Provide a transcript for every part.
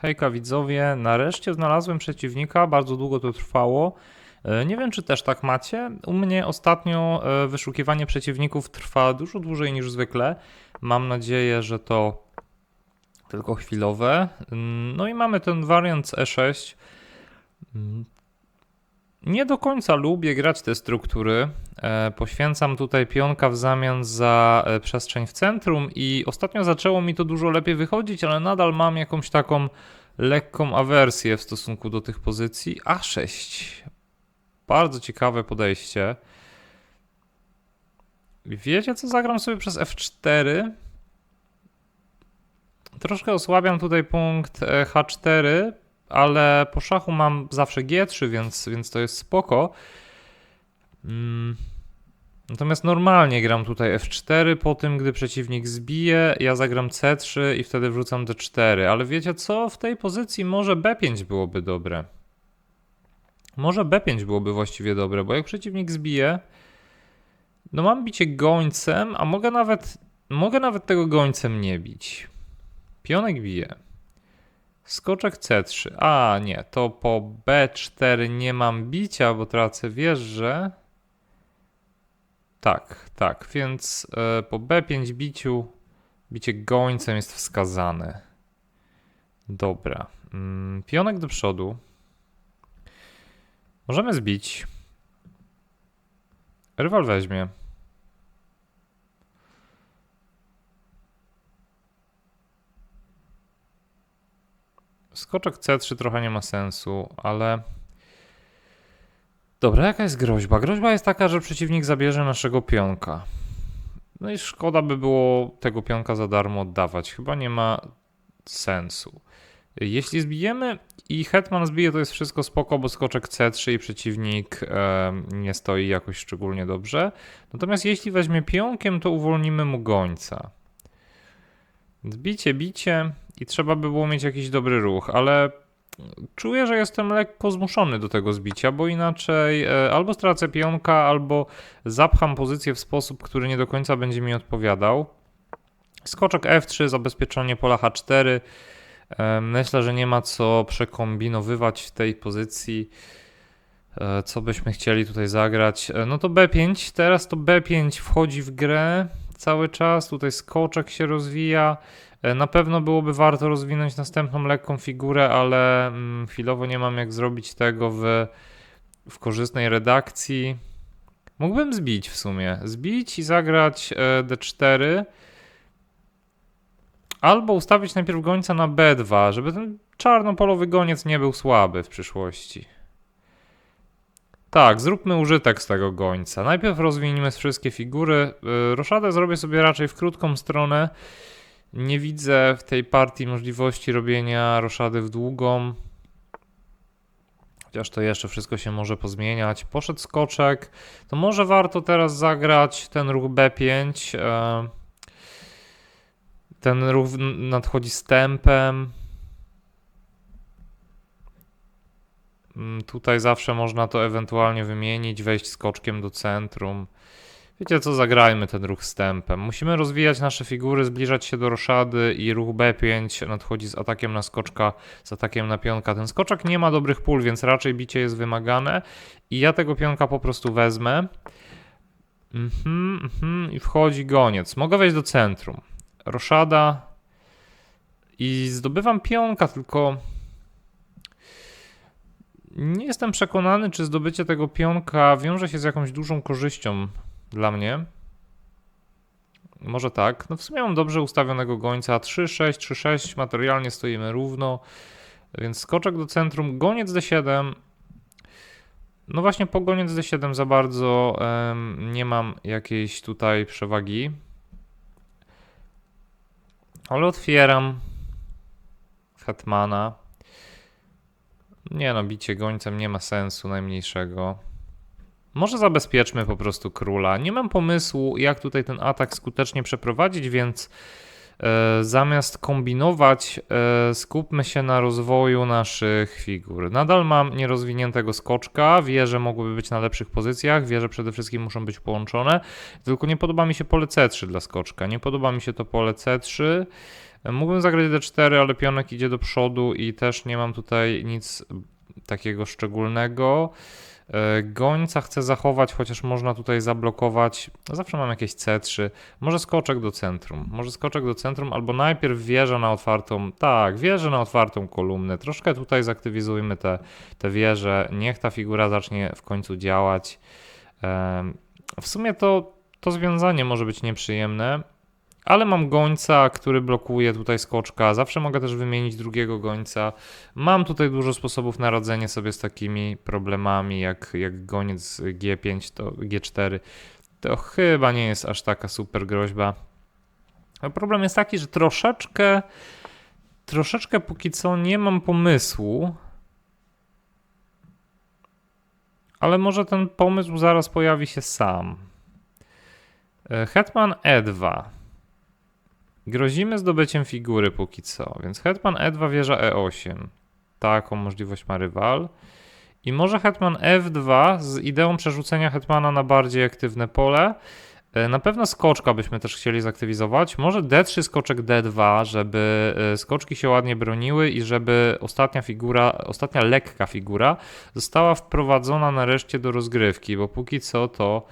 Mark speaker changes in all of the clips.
Speaker 1: Hejka widzowie, nareszcie znalazłem przeciwnika, bardzo długo to trwało. E, Nie wiem, czy też tak macie. U mnie ostatnio e, wyszukiwanie przeciwników trwa dużo dłużej niż zwykle. Mam nadzieję, że to tylko chwilowe. Mm, No i mamy ten wariant z E6. Nie do końca lubię grać te struktury. E, Poświęcam tutaj pionka w zamian za e, przestrzeń w centrum i ostatnio zaczęło mi to dużo lepiej wychodzić, ale nadal mam jakąś taką lekką awersję w stosunku do tych pozycji. A6. Bardzo ciekawe podejście. Wiecie co? Zagram sobie przez F4. Troszkę osłabiam tutaj punkt e, H4, ale po szachu mam zawsze G3, więc, więc to jest spoko. Mm. Natomiast normalnie gram tutaj F4, po tym gdy przeciwnik zbije, ja zagram C3 i wtedy wrzucam D4. Ale wiecie co? W tej pozycji może B5 byłoby dobre. Może B5 byłoby właściwie dobre, bo jak przeciwnik zbije, no mam bicie gońcem, a mogę nawet, mogę nawet tego gońcem nie bić. Pionek bije. Skoczek C3. A, nie, to po B4 nie mam bicia, bo tracę wieżę. Tak, tak, więc e, po B5 biciu bicie gońcem jest wskazane. Dobra. Mm, pionek do przodu. Możemy zbić. Rywal weźmie. Skoczek C3 trochę nie ma sensu, ale. Dobra, jaka jest groźba? Groźba jest taka, że przeciwnik zabierze naszego pionka. No i szkoda by było tego pionka za darmo oddawać. Chyba nie ma sensu. Jeśli zbijemy i hetman zbije, to jest wszystko spoko, bo skoczek C3 i przeciwnik e, nie stoi jakoś szczególnie dobrze. Natomiast jeśli weźmie pionkiem, to uwolnimy mu gońca. Zbicie, bicie i trzeba by było mieć jakiś dobry ruch, ale czuję, że jestem lekko zmuszony do tego zbicia, bo inaczej e, albo stracę pionka, albo zapcham pozycję w sposób, który nie do końca będzie mi odpowiadał. Skoczek F3, zabezpieczenie pola H4. E, Myślę, że nie ma co przekombinowywać w tej pozycji. E, Co byśmy chcieli tutaj zagrać? No to B5. Teraz to B5 wchodzi w grę cały czas. Tutaj skoczek się rozwija. E, Na pewno byłoby warto rozwinąć następną lekką figurę, ale mm, chwilowo nie mam jak zrobić tego w, w korzystnej redakcji. Mógłbym zbić w sumie. Zbić i zagrać e, D4. Albo ustawić najpierw gońca na B2, żeby ten czarnopolowy goniec nie był słaby w przyszłości. Tak, zróbmy użytek z tego gońca. Najpierw rozwiniemy wszystkie figury. Y, Roszadę zrobię sobie raczej w krótką stronę. Nie widzę w tej partii możliwości robienia roszady w długą. Chociaż to jeszcze wszystko się może pozmieniać. Poszedł skoczek. To może warto teraz zagrać ten ruch B5. e, Ten ruch nadchodzi z tempem. Mm, Tutaj zawsze można to ewentualnie wymienić, wejść skoczkiem do centrum. Wiecie co, zagrajmy ten ruch z tempem. Musimy rozwijać nasze figury, zbliżać się do roszady i ruch B5 nadchodzi z atakiem na skoczka, z atakiem na pionka. Ten skoczek nie ma dobrych pól, więc raczej bicie jest wymagane i ja tego pionka po prostu wezmę. Mhm, mhm, i wchodzi goniec. Mogę wejść do centrum. Roszada i zdobywam pionka, tylko nie jestem przekonany, czy zdobycie tego pionka wiąże się z jakąś dużą korzyścią dla mnie. Może tak. No w sumie mam dobrze ustawionego gońca. 3-6, 3-6, materialnie stoimy równo. Więc skoczek do centrum, goniec D7. No właśnie po goniec D7 za bardzo em, nie mam jakiejś tutaj przewagi. Ale otwieram Hetmana. Nie no, bicie gońcem nie ma sensu najmniejszego. Może zabezpieczmy po prostu króla. Nie mam pomysłu, jak tutaj ten atak skutecznie przeprowadzić, więc E, zamiast kombinować, e, skupmy się na rozwoju naszych figur. Nadal mam nierozwiniętego skoczka, wieże mogłyby być na lepszych pozycjach, wieże przede wszystkim muszą być połączone, tylko nie podoba mi się pole C3 dla skoczka, nie podoba mi się to pole C3. E, Mógłbym zagrać D4, ale pionek idzie do przodu i też nie mam tutaj nic takiego szczególnego. E, Gońca chcę zachować, chociaż można tutaj zablokować. Zawsze mam jakieś C3. Może skoczek do centrum. Może skoczek do centrum, albo najpierw wieża na otwartą. Tak, wieżę na otwartą kolumnę. Troszkę tutaj zaktywizujmy te, te wieże. Niech ta figura zacznie w końcu działać. Em, W sumie to, to związanie może być nieprzyjemne. Ale mam gońca, który blokuje tutaj skoczka. Zawsze mogę też wymienić drugiego gońca. Mam tutaj dużo sposobów na radzenie sobie z takimi problemami, jak, jak goniec G5, to G4. To chyba nie jest aż taka super groźba. A problem jest taki, że troszeczkę, troszeczkę póki co nie mam pomysłu. Ale może ten pomysł zaraz pojawi się sam. E, Hetman E2. Grozimy zdobyciem figury póki co, więc hetman E2 wieża E8. Taką możliwość ma rywal. I może hetman F2 z ideą przerzucenia hetmana na bardziej aktywne pole. E, Na pewno skoczka byśmy też chcieli zaktywizować. Może D3 skoczek D2, żeby e, skoczki się ładnie broniły i żeby ostatnia figura, ostatnia lekka figura została wprowadzona nareszcie do rozgrywki, bo póki co to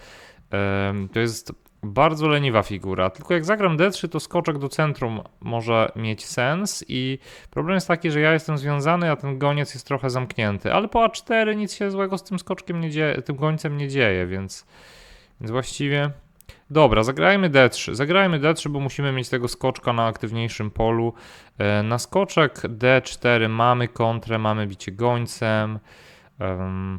Speaker 1: em, to jest bardzo leniwa figura. Tylko jak zagram D3, to skoczek do centrum może mieć sens i problem jest taki, że ja jestem związany, a ten goniec jest trochę zamknięty. Ale po A4 nic się złego z tym skoczkiem nie dzieje, tym gońcem nie dzieje, więc, więc właściwie. Dobra, zagrajmy D3. Zagrajmy D3, bo musimy mieć tego skoczka na aktywniejszym polu. E, Na skoczek D4 mamy kontrę, mamy bicie gońcem. Em,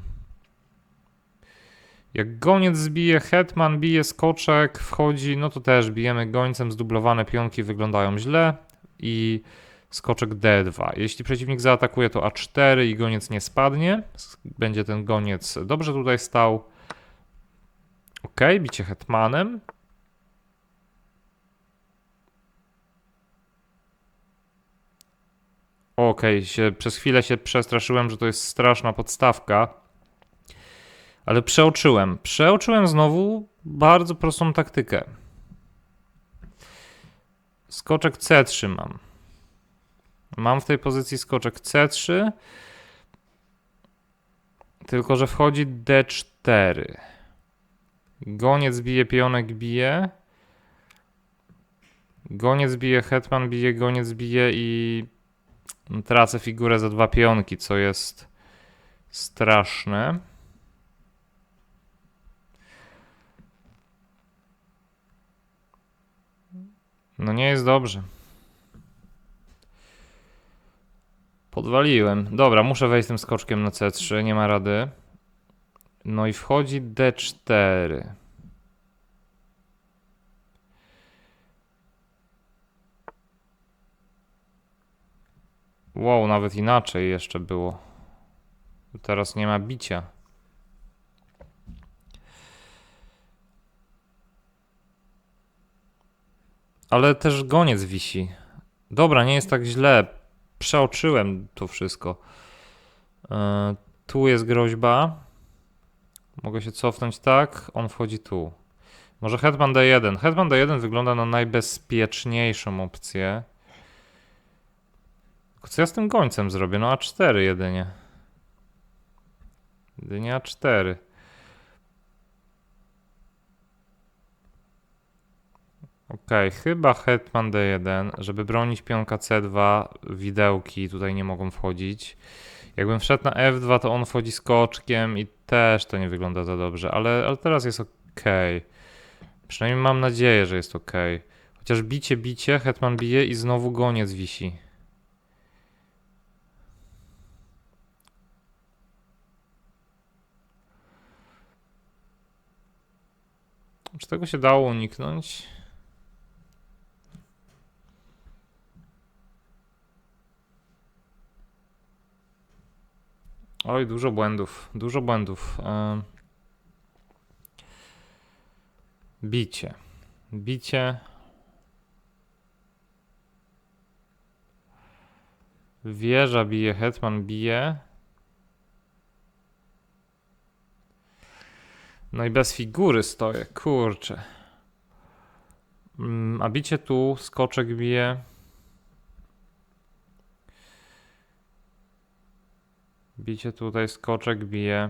Speaker 1: jak goniec zbije, hetman bije, skoczek wchodzi, no to też bijemy gońcem, zdublowane pionki wyglądają źle i skoczek D2. Jeśli przeciwnik zaatakuje, to A4 i goniec nie spadnie. Będzie ten goniec dobrze tutaj stał. Ok, bicie hetmanem. Okej, się, przez chwilę się przestraszyłem, że to jest straszna podstawka. Ale przeoczyłem. Przeoczyłem znowu bardzo prostą taktykę. Skoczek C3 mam. Mam w tej pozycji skoczek C3. Tylko, że wchodzi D4. Goniec bije, pionek bije. Goniec bije, hetman bije, goniec bije i tracę figurę za dwa pionki, co jest straszne. No nie jest dobrze. Podwaliłem. Dobra, muszę wejść tym skoczkiem na C3, nie ma rady. No i wchodzi D4. Wow, nawet inaczej jeszcze było. Teraz nie ma bicia. Ale też goniec wisi. Dobra, nie jest tak źle. Przeoczyłem to wszystko. E, tu jest groźba. Mogę się cofnąć tak. On wchodzi tu. Może Hetman D1. Hetman D1 wygląda na najbezpieczniejszą opcję. Tylko co ja z tym gońcem zrobię? No A4 jedynie. Jedynie A4. Okej, chyba Hetman D1, żeby bronić pionka C2, widełki tutaj nie mogą wchodzić. Jakbym wszedł na F2, to on wchodzi skoczkiem i też to nie wygląda za dobrze, ale, ale teraz jest ok. Przynajmniej mam nadzieję, że jest ok. Chociaż bicie, bicie, Hetman bije i znowu goniec wisi. Czy tego się dało uniknąć? Oj, dużo błędów, dużo błędów. Bicie. Bicie. Wieża bije, hetman bije. No i bez figury stoję, kurczę. Mm, a bicie tu, skoczek bije. Bicie tutaj, skoczek bije.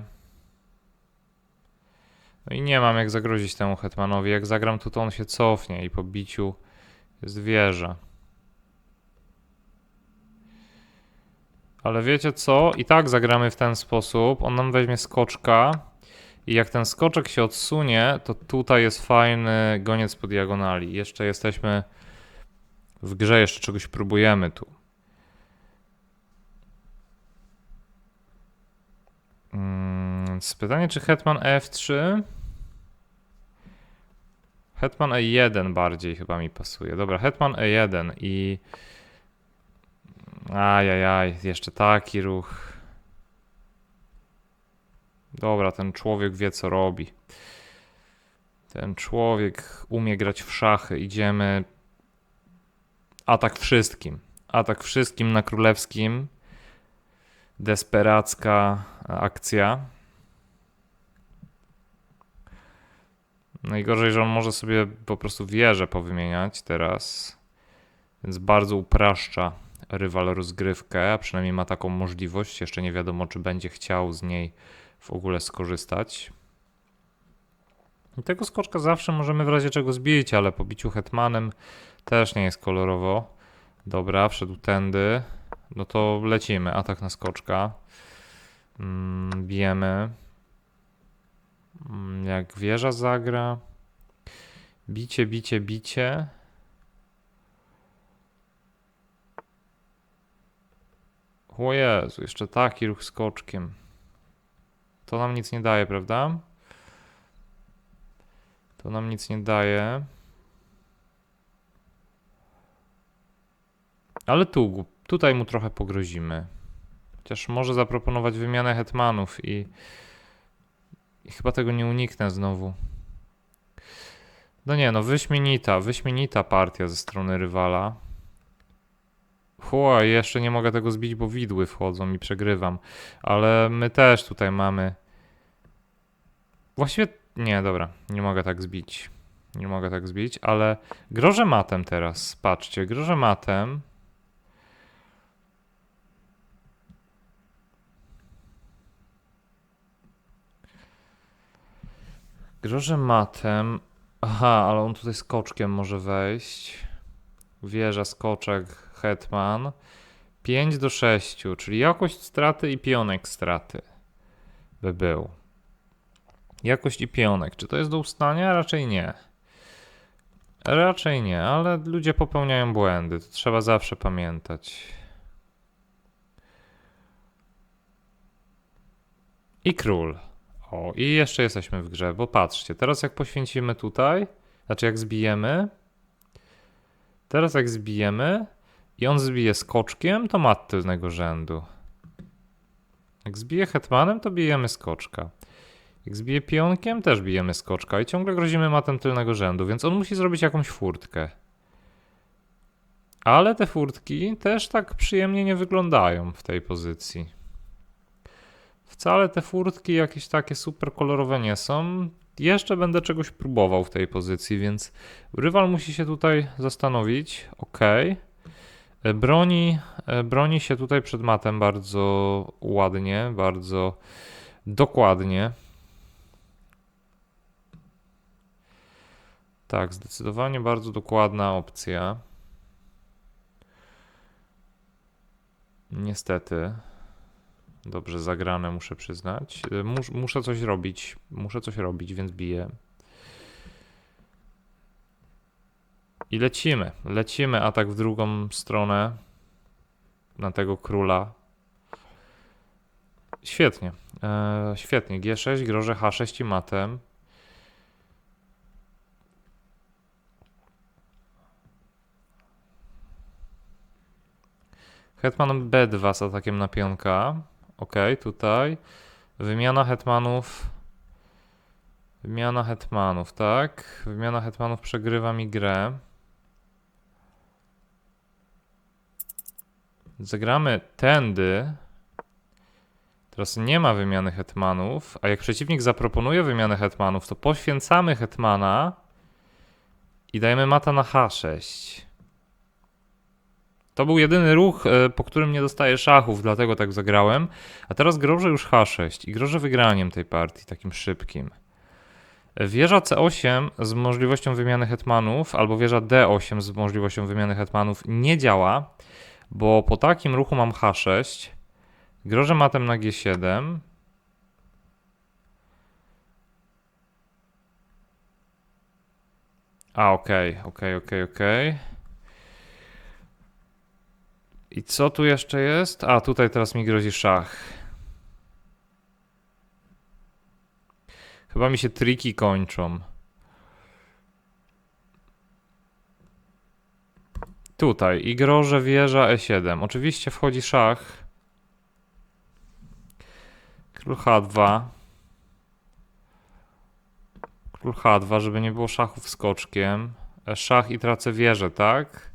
Speaker 1: No i nie mam jak zagrozić temu hetmanowi. Jak zagram tu, to on się cofnie i po biciu jest wieża. Ale wiecie co? I tak zagramy w ten sposób. On nam weźmie skoczka. I jak ten skoczek się odsunie, to tutaj jest fajny goniec po diagonali. Jeszcze jesteśmy w grze, jeszcze czegoś próbujemy tu. Mm, Więc pytanie, czy Hetman F3? Hetman E1 bardziej chyba mi pasuje. Dobra, Hetman E1 i... Ajajaj, jeszcze taki ruch. Dobra, ten człowiek wie co robi. Ten człowiek umie grać w szachy. Idziemy. Atak wszystkim. Atak wszystkim na królewskim. Desperacka akcja. Najgorzej, że on może sobie po prostu wieżę powymieniać teraz. Więc bardzo upraszcza rywal rozgrywkę, a przynajmniej ma taką możliwość. Jeszcze nie wiadomo, czy będzie chciał z niej w ogóle skorzystać. I tego skoczka zawsze możemy w razie czego zbić, ale po biciu hetmanem też nie jest kolorowo. Dobra, wszedł tędy. No to lecimy. Atak na skoczka. Mm, bijemy. Mm, jak wieża zagra. Bicie, bicie, bicie. O Jezu, jeszcze taki ruch skoczkiem. To nam nic nie daje, prawda? To nam nic nie daje. Ale tu, tutaj mu trochę pogrozimy. Chociaż może zaproponować wymianę hetmanów i, i chyba tego nie uniknę znowu. No nie, no wyśmienita, wyśmienita partia ze strony rywala. Chło, jeszcze nie mogę tego zbić, bo widły wchodzą i przegrywam. Ale my też tutaj mamy. Właściwie. Nie, dobra, nie mogę tak zbić. Nie mogę tak zbić, ale grożę matem teraz. Patrzcie, grożę matem. Grożę matem. Aha, ale on tutaj skoczkiem może wejść. Wieża, skoczek, hetman. 5 do 6, czyli jakość straty i pionek straty by był. Jakość i pionek. Czy to jest do ustania? Raczej nie. Raczej nie, ale ludzie popełniają błędy. To trzeba zawsze pamiętać. I król. O, i jeszcze jesteśmy w grze, bo patrzcie, teraz jak poświęcimy tutaj, znaczy jak zbijemy, teraz jak zbijemy i on zbije skoczkiem, to mat tylnego rzędu. Jak zbije hetmanem, to bijemy skoczka. Jak zbije pionkiem, też bijemy skoczka i ciągle grozimy matem tylnego rzędu, więc on musi zrobić jakąś furtkę. Ale te furtki też tak przyjemnie nie wyglądają w tej pozycji. Wcale te furtki jakieś takie super kolorowe nie są. Jeszcze będę czegoś próbował w tej pozycji, więc rywal musi się tutaj zastanowić. Ok. E, Broni, e, broni się tutaj przed matem bardzo ładnie, bardzo dokładnie. Tak, zdecydowanie bardzo dokładna opcja. Niestety. Dobrze zagrane, muszę przyznać. Y, Mus, muszę coś robić. Muszę coś robić, więc biję. I lecimy. Lecimy. Atak w drugą stronę. Na tego króla. Świetnie. E, świetnie. G6, groże H6 i matem. Hetman B2 z atakiem na pionka. Ok, tutaj. Wymiana hetmanów. Wymiana hetmanów, tak. Wymiana hetmanów przegrywa mi grę. Zagramy tędy. Teraz nie ma wymiany hetmanów, a jak przeciwnik zaproponuje wymianę hetmanów, to poświęcamy hetmana i dajemy mata na H6. To był jedyny ruch, e, po którym nie dostaję szachów, dlatego tak zagrałem. A teraz grożę już H6 i grożę wygraniem tej partii, takim szybkim. Wieża C8 z możliwością wymiany hetmanów, albo wieża D8 z możliwością wymiany hetmanów nie działa, bo po takim ruchu mam H6, grożę matem na G7. A, okej, okej, okej, okej. I co tu jeszcze jest? A, tutaj teraz mi grozi szach. Chyba mi się triki kończą. Tutaj i groże wieża E7. Oczywiście wchodzi szach. Król H2. Król H2, żeby nie było szachów skoczkiem. E, Szach i tracę wieżę, tak?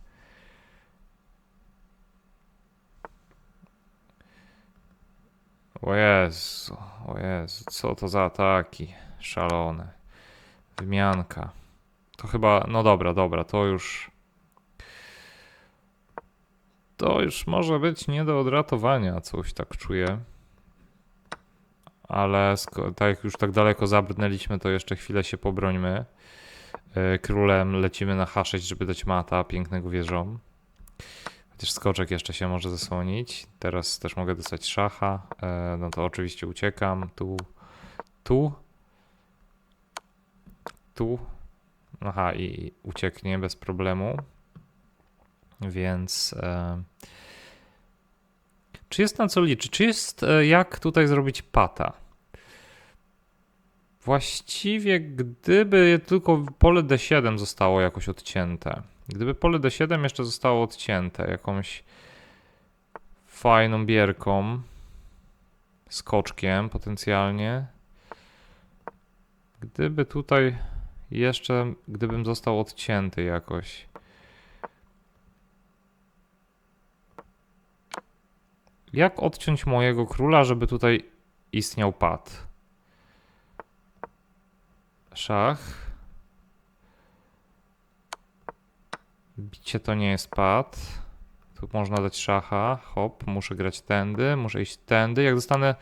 Speaker 1: O Jezu, o Jezu, co to za ataki szalone. Wymianka. To chyba, no dobra, dobra, to już... To już może być nie do odratowania, coś tak czuję. Ale tak jak już tak daleko zabrnęliśmy, to jeszcze chwilę się pobrońmy. Yy, Królem lecimy na H6, żeby dać mata pięknego wieżą. Chociaż skoczek jeszcze się może zasłonić. Teraz też mogę dostać szacha. E, no to oczywiście uciekam. Tu, tu, tu. Aha, i ucieknie bez problemu. Więc. E, czy jest na co liczyć? Czy jest e, jak tutaj zrobić pata? Właściwie, gdyby tylko pole D7 zostało jakoś odcięte. Gdyby pole D7 jeszcze zostało odcięte jakąś fajną bierką, skoczkiem potencjalnie. Gdyby tutaj jeszcze, gdybym został odcięty jakoś. Jak odciąć mojego króla, żeby tutaj istniał pad? Szach. Bicie to nie jest pad. Tu można dać szacha. Hop, muszę grać tędy, muszę iść tędy. Jak dostanę...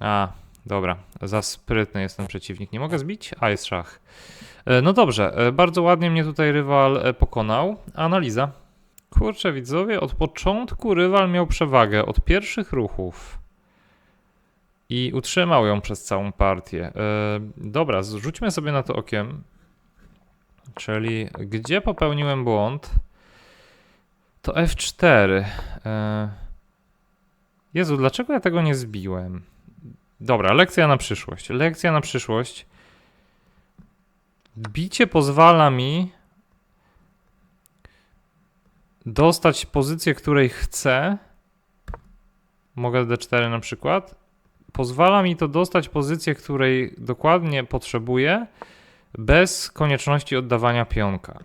Speaker 1: A, dobra. Za sprytny jest ten przeciwnik. Nie mogę zbić? A, jest szach. E, No dobrze, e, bardzo ładnie mnie tutaj rywal e, pokonał. Analiza. Kurczę, widzowie, od początku rywal miał przewagę, od pierwszych ruchów. I utrzymał ją przez całą partię. Dobra, rzućmy sobie na to okiem. Czyli gdzie popełniłem błąd? To F4. E, Jezu, dlaczego ja tego nie zbiłem? Dobra, lekcja na przyszłość. Lekcja na przyszłość. Bicie pozwala mi dostać pozycję, której chcę. Mogę D4 na przykład. Pozwala mi to dostać pozycję, której dokładnie potrzebuję, bez konieczności oddawania pionka.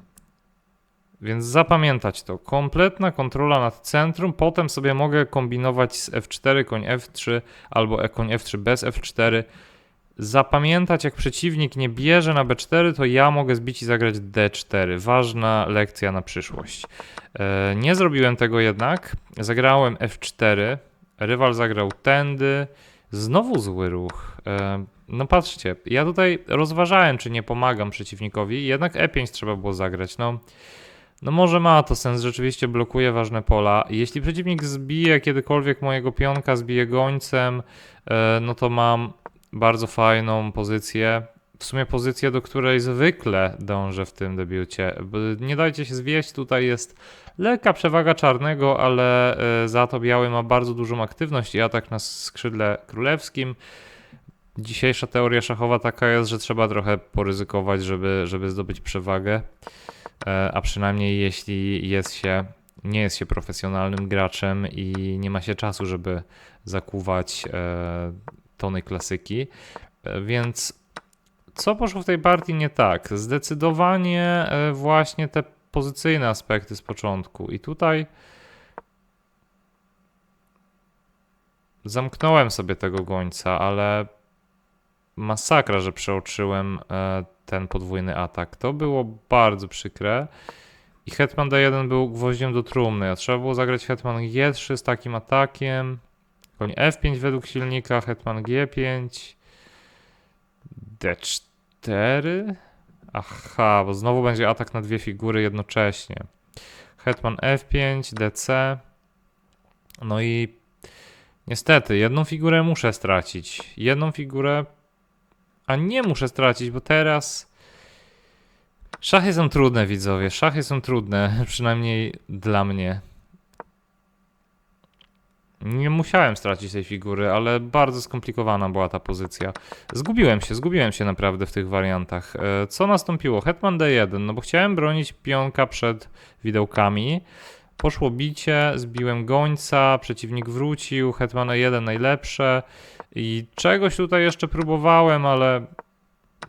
Speaker 1: Więc zapamiętać to. Kompletna kontrola nad centrum. Potem sobie mogę kombinować z F4, koń F3 albo e- koń F3 bez F4. Zapamiętać, jak przeciwnik nie bierze na B4, to ja mogę zbić i zagrać D4. Ważna lekcja na przyszłość. E, nie zrobiłem tego jednak. Zagrałem F4. Rywal zagrał tędy. Znowu zły ruch. No patrzcie, ja tutaj rozważałem, czy nie pomagam przeciwnikowi, jednak E5 trzeba było zagrać. No, no może ma to sens, rzeczywiście blokuje ważne pola. Jeśli przeciwnik zbije kiedykolwiek mojego pionka, zbije gońcem, e, no to mam bardzo fajną pozycję. W sumie pozycję, do której zwykle dążę w tym debiucie. Nie dajcie się zwieść, tutaj jest lekka przewaga czarnego, ale e, za to biały ma bardzo dużą aktywność i atak na skrzydle królewskim. Dzisiejsza teoria szachowa taka jest, że trzeba trochę poryzykować, żeby, żeby zdobyć przewagę. E, A przynajmniej jeśli jest się, nie jest się profesjonalnym graczem i nie ma się czasu, żeby zakuwać e, tony klasyki. E, Więc co poszło w tej partii nie tak? Zdecydowanie właśnie te pozycyjne aspekty z początku. I tutaj zamknąłem sobie tego gońca, ale masakra, że przeoczyłem e, ten podwójny atak. To było bardzo przykre. I Hetman D1 był gwoździem do trumny. A trzeba było zagrać Hetman G3 z takim atakiem. Koń F5 według silnika, Hetman G5. D4. Aha, bo znowu będzie atak na dwie figury jednocześnie. Hetman F5, DC. No i niestety, jedną figurę muszę stracić. Jedną figurę, a nie muszę stracić, bo teraz. Szachy są trudne, widzowie. Szachy są trudne, przynajmniej dla mnie. Nie musiałem stracić tej figury, ale bardzo skomplikowana była ta pozycja. Zgubiłem się, zgubiłem się naprawdę w tych wariantach. E, Co nastąpiło? Hetman D1, no bo chciałem bronić pionka przed widełkami. Poszło bicie, zbiłem gońca, przeciwnik wrócił, Hetman E1 najlepsze. I czegoś tutaj jeszcze próbowałem, ale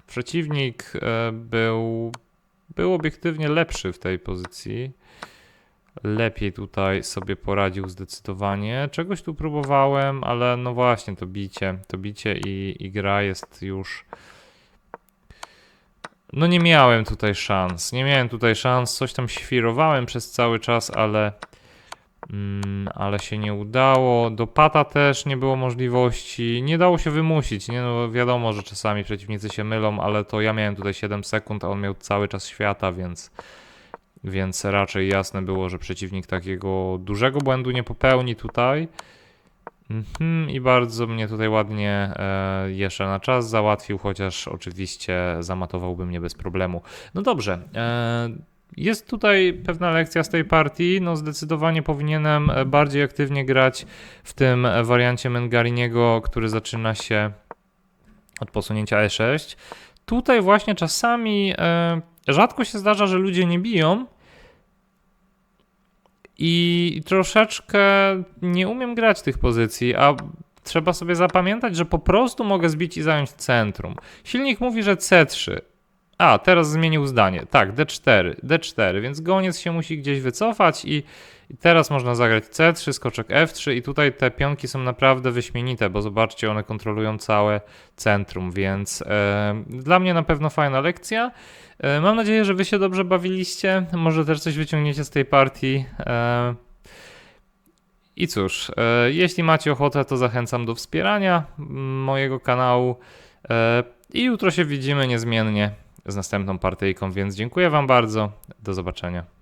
Speaker 1: przeciwnik e, był, był obiektywnie lepszy w tej pozycji. Lepiej tutaj sobie poradził zdecydowanie. Czegoś tu próbowałem, ale no właśnie, to bicie, to bicie i, i gra jest już. No nie miałem tutaj szans. Nie miałem tutaj szans. Coś tam świrowałem przez cały czas, ale. Mm, ale się nie udało. Do pata też nie było możliwości. Nie dało się wymusić. Nie no, wiadomo, że czasami przeciwnicy się mylą, ale to ja miałem tutaj 7 sekund, a on miał cały czas świata, więc. Więc raczej jasne było, że przeciwnik takiego dużego błędu nie popełni tutaj. Mhm, I bardzo mnie tutaj ładnie e, jeszcze na czas załatwił, chociaż oczywiście zamatowałby mnie bez problemu. No dobrze. E, jest tutaj pewna lekcja z tej partii. No zdecydowanie powinienem e, bardziej aktywnie grać w tym wariancie Mengariniego, który zaczyna się od posunięcia E6. Tutaj właśnie czasami e, rzadko się zdarza, że ludzie nie biją. I troszeczkę nie umiem grać tych pozycji, a trzeba sobie zapamiętać, że po prostu mogę zbić i zająć centrum. Silnik mówi, że C3. A, teraz zmienił zdanie. Tak, D4, D4, więc goniec się musi gdzieś wycofać i, teraz można zagrać C3, skoczek F3 i tutaj te pionki są naprawdę wyśmienite, bo zobaczcie, one kontrolują całe centrum, więc e, dla mnie na pewno fajna lekcja. E, mam nadzieję, że wy się dobrze bawiliście, może też coś wyciągniecie z tej partii. E, I cóż, e, jeśli macie ochotę, to zachęcam do wspierania mm, mojego kanału. E, I jutro się widzimy niezmiennie z następną partyjką, więc dziękuję Wam bardzo. Do zobaczenia.